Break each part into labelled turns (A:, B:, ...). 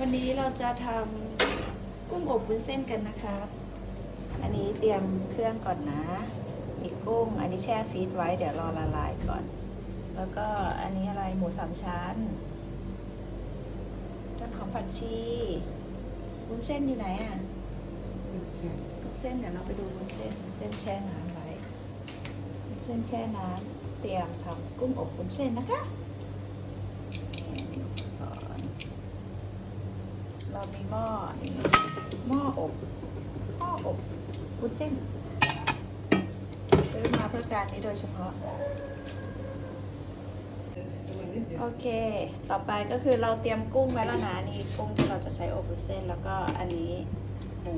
A: วันนี้เราจะทำกุ้งอบวุ้นเส้นกันนะครับ อันนี้เตรียมเครื่องก่อนนะ มีกุ้ง อันนี้แช่ฟรีซไว้เดี๋ยวรอละลายก่อน แล้วก็อันนี้อะไรหมูสามชั้นต้นหอมผัดชีวุ้นเส้นอยู่ไหนอะ
B: เจ็ด
A: วุ้นเส้นเดี๋ยวเราไปดูวุ้นเส้นวุ้นเส้นแช่น้ำไว้วุ้นเส้นแช่น้ำเตรียมทำกุ้งอบวุ้นเส้นนะคะก่อน เรามีหม้อหม้ออบหม้ออบวุ้นเส้นซื้อมาเพื่อการนี้โดยเฉพาะ โอเค ต่อไปก็คือเราเตรียมกุ้งไว้แล้วนะนี่กุ้งที่เราจะใช้อบวุ้นเส้น แล้วก็อันนี้หมู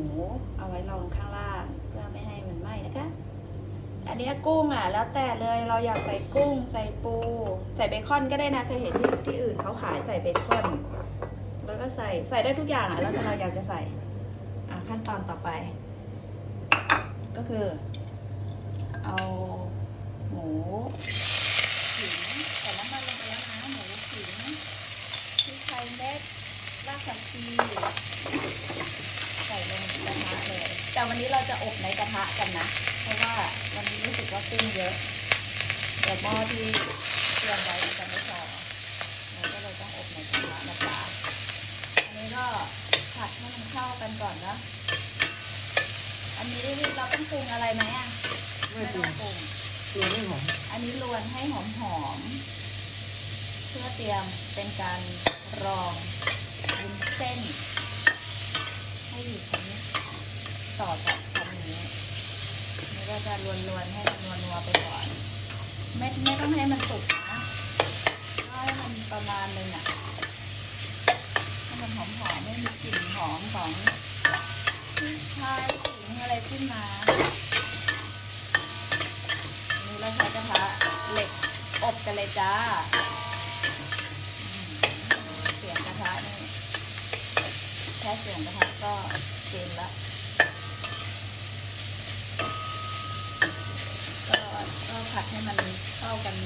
A: เอาไว้รองข้างล่างเพื่อไม่ให้มันไหม้นะคะอันนี้กุ้งอะ แล้วแต่เลยเราอยากใส่กุ้งใส่ปู ใส่เบคอนก็ได้นะเคยเห็นที่ที่อื่นเขาขายใส่เบคอน ใส่ใส่ได้ทุกอย่างอะแล้วแต่เราอยากจะใส่ อะขั้นตอนต่อไป ก็คือ เอาหมูขิงใส่น้ำมันลงไปแล้วนะหมูขิงพริกไทยเม็ดรากผักชีใส่ลงกระทะเลยแต่วันนี้เราจะอบในกระทะกันนะ เพราะว่าวันนี้รู้สึกว่ากุ้งเยอะเดี๋ยวหม้อที่เตรียมไว้จะไม่พอเราก็เลยต้องอบในกระทะนะจ๊ะอันนี้ ก็ผัดให้มันเข้ากันก่อนนะอันนี้เราต้องปรุงอะไรไหมอะ
B: ไม่ต้
A: องปรุง
B: ตัวไม่หอม
A: อันนี้ลวนให้หอมหอมเพื่อเตรียมเป็นการรองวุ้นเส้น ให้อยู่ชั้นต่อจากชั้นนี้นี่ก็จะลวนๆให้มันนัวๆไปก่อน ไม่ไม่ต้องให้มันสุกนะก็ให้มันประมาณนึงอะให้มันหอมๆไม่มีกลิ่นห อมของพริกไทยขิงอะไรขึ้นมานี่เราใช้กระทะเหล็กอบกันเลยจ้าเสียงกระทะนี่แค่เสียงกระทะก็เกินละก็ก็ผัดให้มันเข้ากัน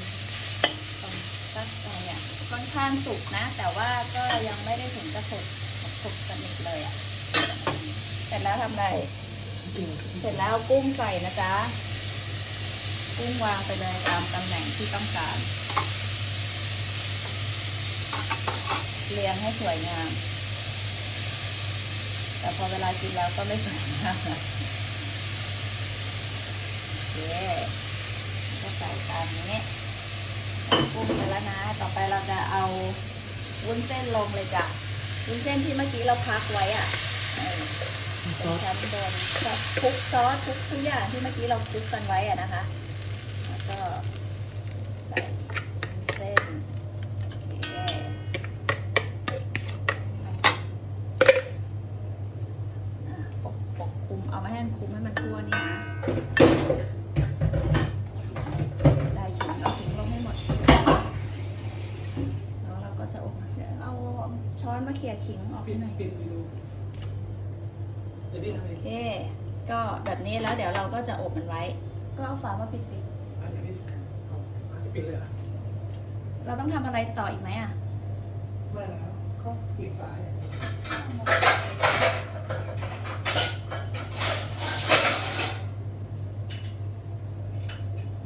A: ตรงสักตรงเนี่ยค่อนข้างสุกนะ แต่ว่าก็ยังไม่ได้ถึงจะสุก สุกสนิทเลยอะ่ะ เสร็จแล้วทำไร
B: จริง
A: เสร็จแล้วเอากุ้งใส่นะจ๊ะ กุ้งวางไปเลยตามตำแหน่งที่ต้องการ เรียงให้สวยงาม แต่พอเวลากินแล้วก็ไม่สวยงามนะโอเคก็ใส่ตามนี้ใส่กุ้งไปแล้วนะ ต่อไปเราจะเอาวุ้นเส้นลงเลยจ้ะ วุ้นเส้นที่เมื่อกี้เราพักไว้อะเออ
B: ซ
A: เป็น
B: อส
A: ชั้นบนคลุกซอสคลุกทุกอย่างที่เมื่อกี้เราคลุกกันไว้อะนะคะ แล้วก็ใส่เส้นโอเคอะปกปกคลุมเอามาให้มันคลุมให้มันทั่วนี่นะ ได้ขิงเอาขิงลงให้หมด แล้วเราก็จะอบเดี๋ยวเอาช้อนมาเขี่ยขิงออก
B: ปิ
A: ให้
B: ด
A: หน่อย
B: ปิดไปดูจะได้ทำไง
A: โอเค ก็แบบนี้แล้วเดี๋ยวเราก็จะอบมันไว้ ก็เอาฝามาปิดสิ
B: อันนี้เอาอาจจะปิดเลยเหรอะ
A: เราต้องทำอะไรต่ออีกไหมอะ
B: ไม่แล้วก็ปิดฝาเนี่ย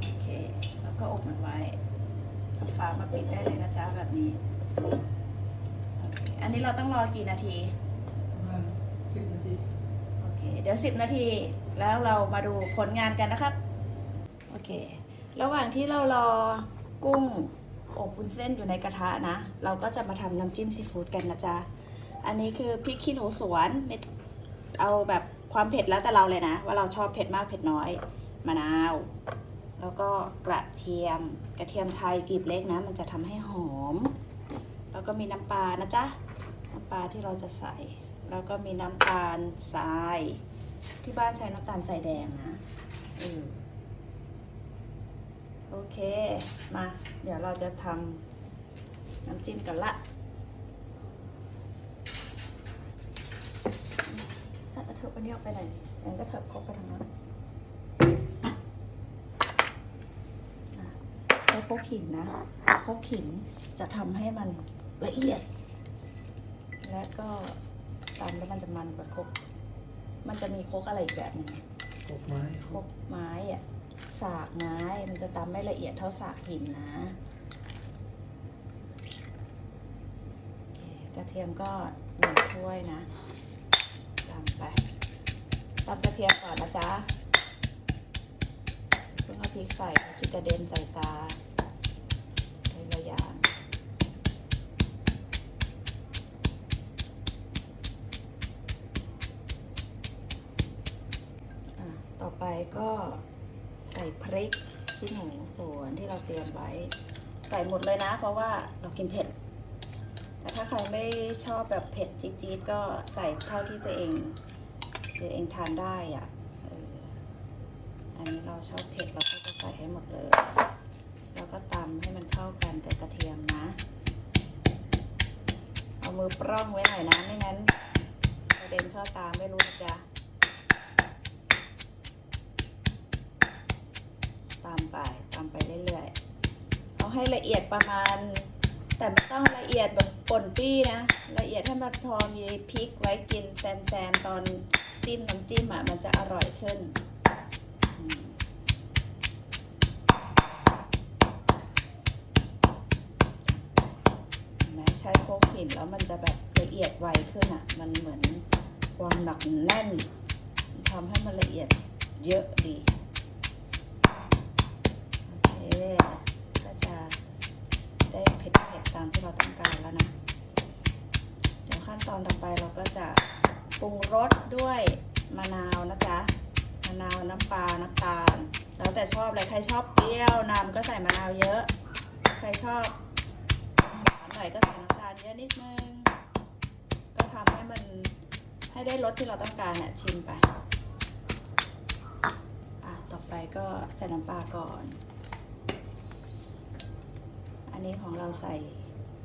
A: โอเค แล้วก็อบมันไว้เอาฝามาปิดได้เลยนะจ๊ะแบบนี้โอเคอั นนี้เราต้องรอกี่นาที
B: ประมาณสิบนาที
A: โอเค เดี๋ยวสิบนาที แล้วเรามาดูผลงานกันนะครับ โอเค ระหว่างที่เรารอกุ้งอบวุ้นเส้นอยู่ในกระทะนะ เราก็จะมาทำน้ำจิ้มซีฟู้ดกันนะจ๊ะ อันนี้คือพริกขี้หนูสวนเม็ดเอาแบบความเผ็ดแล้วแต่เราเลยนะ ว่าเราชอบเผ็ดมากเผ็ดน้อย มะนาว แล้วก็กระเทียม กระเทียมไทยกลีบเล็กนะ มันจะทำให้หอม แล้วก็มีน้ำปลานะจ๊ะน้ำ ปลาที่เราจะใส่ แล้วก็มีน้ำตาลทราย ที่บ้านใช้น้ำตาลทรายแดงนะออโอเค มา เดี๋ยวเราจะทำน้ำจิ้มกันละเถอะวันนี้ออกไปไหนงั้นก็เถอะครบไปทางนั้นใช้โคกหินนะโคกหินจะทำให้มันละเอียด และก็ตำแล้วมันจะมันกว่าครกมันจะมีครกอะไรอีกแบบหนึง
B: กบไม้
A: ครกไม้อะสากไม้ มันจะตำไม่ละเอียดเท่าสากหินนะโอเคกระเทียมก็หนึ่งถ้วยนะตำไปตำกระเทียมก่อนนะจ๊ะเพิ่งเอาพริกใส่ชิกระเด็นใส่ตาใส่ละอย่าง อะต่อไป ก็ใส่พริกที่หมูสวนที่เราเตรียมไว้ ใส่หมดเลยนะ เพราะว่าเรากินเผ็ด แต่ถ้าใครไม่ชอบแบบเผ็ดจี๊ดๆก็ใส่เท่าที่ตัวเองตัวเองทานได้อะ่ะอันนี้เราชอบเผ็ดเราก็จะใส่ให้หมดเลย แล้วก็ตำให้มันเข้ากันกับกระเทียมนะ เอามือปร่องไว้หน่อยนะ ไม่งั้นกระเด็นเข้าตาไม่รู้จะ ตามไปตามไปเรื่อยๆเอาให้ละเอียดประมาณ แต่ไม่ต้องละเอียดแบบป่นปี้นะ ละเอียดให้มันพอมีพริกไว้กินแซมๆตอนจิ้มน้ำจิ้มอะมันจะอร่อยขึ้นนไหมใช้โคกหินแล้วมันจะแบบละเอียดไวขึ้นอะ มันเหมือนความหนักแน่นทำให้มันละเอียดเยอะดี ก็จะได้เผ็ดเผ็ดๆตามที่เราต้องการแล้วนะ เดี๋ยวขั้นตอนต่อไปเราก็จะปรุงรสด้วยมะนาวนะจ๊ะ มะนาวน้ำปลา น้ำตาล แล้วแต่ชอบเลย ใครชอบเปรี้ยวนำก็ใส่มะนาวเยอะ ใครชอบหวานหน่อยก็ใส่น้ำตาลเยอะนิดนึง ก็ทำให้มันให้ได้รสที่เราต้องการเนี่ยชิมไป อะ ต่อไปก็ใส่น้ำปลาก่อน อันนี้ของเราใส่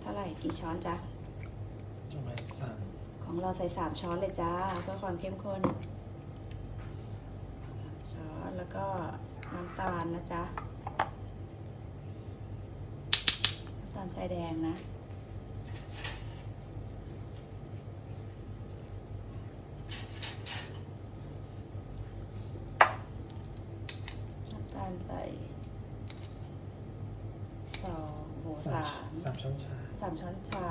A: เท่าไหร่กี่ช้อนจ๊ะ
B: ทำไมสั่ง
A: ของเราใส่สามช้อนเลยจ้าเพื่อความเข้มข้นช้อนแล้วก็น้ำตาลนะจ๊ะน้ำตาลทรายแดงนะ น้ำตาลใส่สองโหสาม
B: สามช้อนชา
A: สามช้อนชา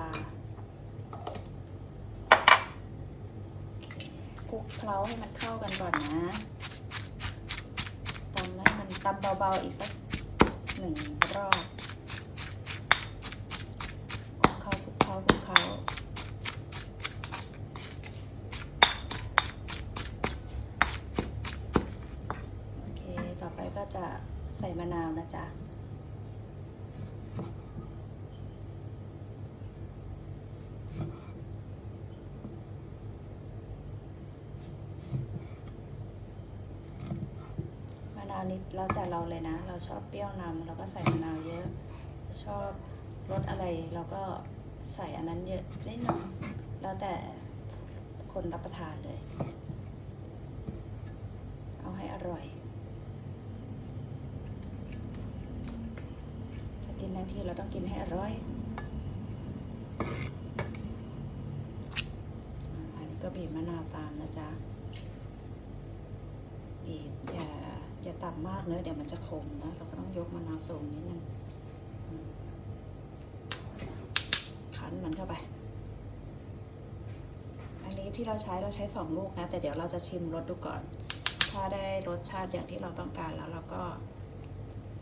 A: คลุก เคล้าให้มันเข้ากันก่อนนะตำให้มันตำเบาๆอีกสักหนึ่งรอบคลุกเคล้าคลุกเคล้าคลุกเคล้าโอเค ต่อไปก็จะใส่มะนาวนะจ๊ะ มะนาวนิด แล้วแต่เราเลยนะ เราชอบเปรี้ยวนำเราก็ใส่มะนาวเยอะ ชอบรสอะไรเราก็ใส่อันนั้นเยอะนิดหน่อยแล้วแต่คนรับประทานเลย เอาให้อร่อย จะกินทั้งทีเราต้องกินให้อร่อย อันนี้ก็บีบมะนาวตามนะจ๊ะ บีบอย่า อย่าต่ำมากเนอะเดี๋ยวมันจะขมนะ เราก็ต้องยกมะนาวสูงนิดนึงคั้นมันเข้าไป อันนี้ที่เราใช้เราใช้สองลูกนะ แต่เดี๋ยวเราจะชิมรสดูก่อน ถ้าได้รสชาติอย่างที่เราต้องการแล้วเราก็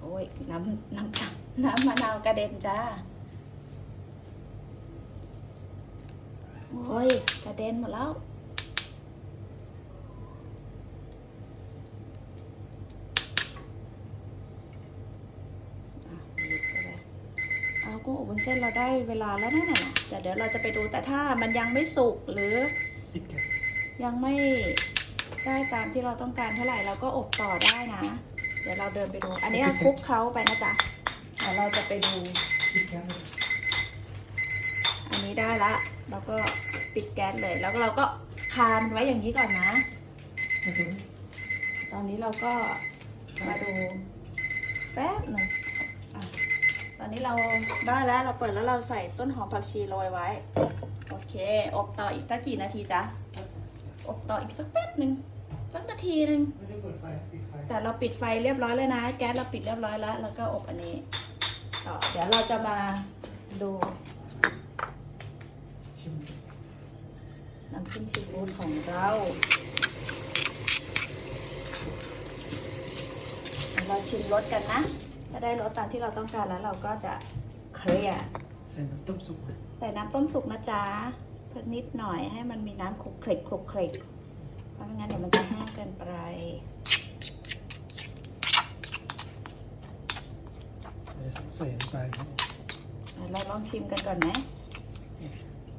A: โอ้ยน้ำน้ำน้ำมะนาวกระเด็นจ้าโอ้ยกระเด็นหมดแล้ว อะบีบเข้าไปเอา กุ้งอบวุ้นเส้นเราได้เวลาแล้วนั่นน่ะแต่เดี๋ยวเราจะไปดูแต่ถ้ามันยังไม่สุกหรือ
B: ปิดแก๊ส
A: ยังไม่ได้ตามที่เราต้องการเท่าไหร่เราก็อบต่อได้นะ เดี๋ยวเราเดินไปดู อันนี้เอาคลุกเขาไปนะจ๊ะเดี๋ยวเราจะไปดู
B: ปิดแก๊สเลย
A: อันนี้ได้ละเราก็ปิดแก๊สเลย แล้วก็เราก็คานไว้อย่างนี้ก่อนนะ
B: มาดู
A: ตอนนี้เราก็มาดูแป๊บหนึ่งอะ ตอนนี้เราได้แล้วเราเปิดแล้วเราใส่ต้นหอมผักชีโรยไว้ โอเค อบต่ออีกสักกี่นาทีจ๊ะ อบต่ออีกสักแป๊บหนึ่งสักนาทีหนึ่ง
B: ไม่ได้เปิดไฟปิดไฟ
A: แต่เราปิดไฟเรียบร้อยแล้วนะ แก๊สเราปิดเรียบร้อยแล้ว แล้วก็อบอันนี้ต่อเดี๋ยวเราจะมาดู
B: ชิม
A: น้ำจิ้มซีฟู้ดของเราเราชิมรสกันนะ ถ้าได้รสตามที่เราต้องการแล้วเราก็จะเคลียร์
B: ใส่น้ำต้มสุก
A: ใส่น้ำต้มสุกนะจ๊ะเพิ่มนิดหน่อยให้มันมีน้ำคลุกคลิกคลุกคลิกเพราะไม่งั้นเดี๋ยวมันจะแห้งเกินไป
B: เดี๋ยวใส่น้ำตาลครับ
A: อะเราลองชิมกันก่อนไหม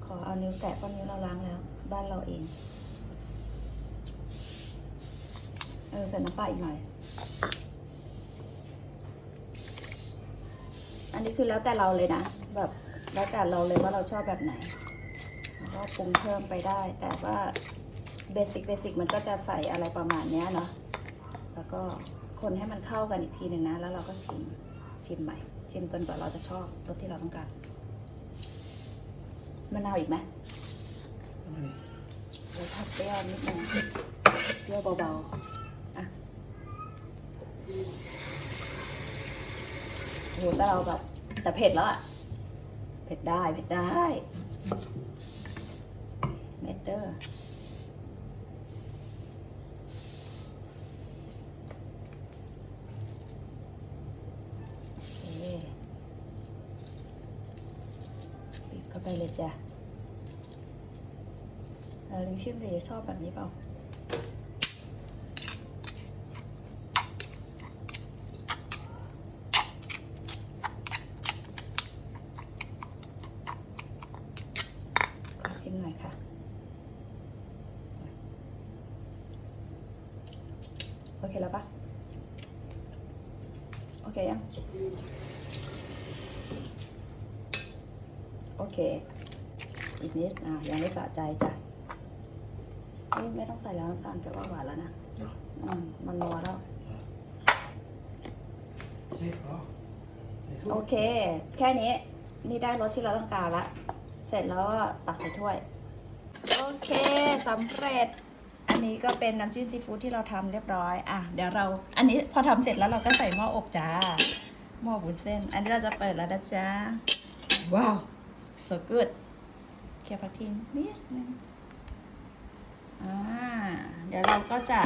A: ขอเอานิ้วแตะเพราะนิ้วเราล้างแล้ว บ้านเราเองเออใส่น้ำปลาอีกหน่อย อันนี้คือแล้วแต่เราเลยนะ แบบแล้วแต่เราเลยว่าเราชอบแบบไหนแล้วก็ปรุงเพิ่มไปได้ แต่ว่าเบสิกเบสิกมันก็จะใส่อะไรประมาณเนี้ยเนาะแล้วก็คนให้มันเข้ากันอีกทีหนึ่งนะ แล้วเราก็ชิมชิมใหม่ ชิมจนกว่าเราจะชอบรสที่เราต้องการมะนาวอีกไหมเราชอบเปรี้ยวนิดนึงเปรี้ยวเบาๆอะโหแต่เราแบบ แต่เผ็ดแล้วอะเผ็ดได้ เผ็ดได้เมดเดอร์เข้าไปเลยจ้ะเออลิงชิมเลยชอบแบบนี้เปล่า ขอชิมหน่อยค่ะ โอ เคแล้วปะโอเคยัง โอเค อีกนิดอะยังไม่สะใจจ้ะเอ้ยไม่ต้องใส่แล้วน้ำตาลแกว่าหวานแล้วนะ
B: เนาะ
A: อืมมันนัวแล้ว
B: ใช่พอใส่ถ้วย
A: โอเค แค่นี้ นี่ได้รสที่เราต้องการละ เสร็จแล้วก็ตักใส่ถ้วย โอเคสำเร็จอั นนี้ก็เป็นน้ำจิ้มซีฟู้ดที่เราทำเรียบร้อย อะ เดี๋ยวเรา อันนี้พอทำเสร็จแล้วเราก็ใส่หม้ออบจ้า หม้อบุนเส้น อันนี้เราจะเปิดแล้วนะจ๊ะว้าว so good เคี่ยวผักทิ้งนิดนึงอ่า เดี๋ยวเราก็จะ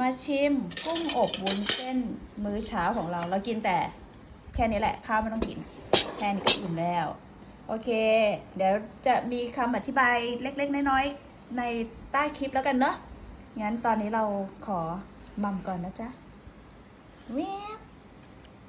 A: มาชิมกุ้งอบวุ้นเส้นมื้อเช้าของเรา เรากินแต่แค่นี้แหละ ข้าวไม่ต้องกิน แค่นี้ก็อิ่มแล้ว โอเค เดี๋ยวจะมีคำอธิบายเล็ก ๆ น้อยๆ ในใต้คลิปแล้วกันเนาะงั้นตอนนี้เราขอมัมก่อนนะจ๊ะแว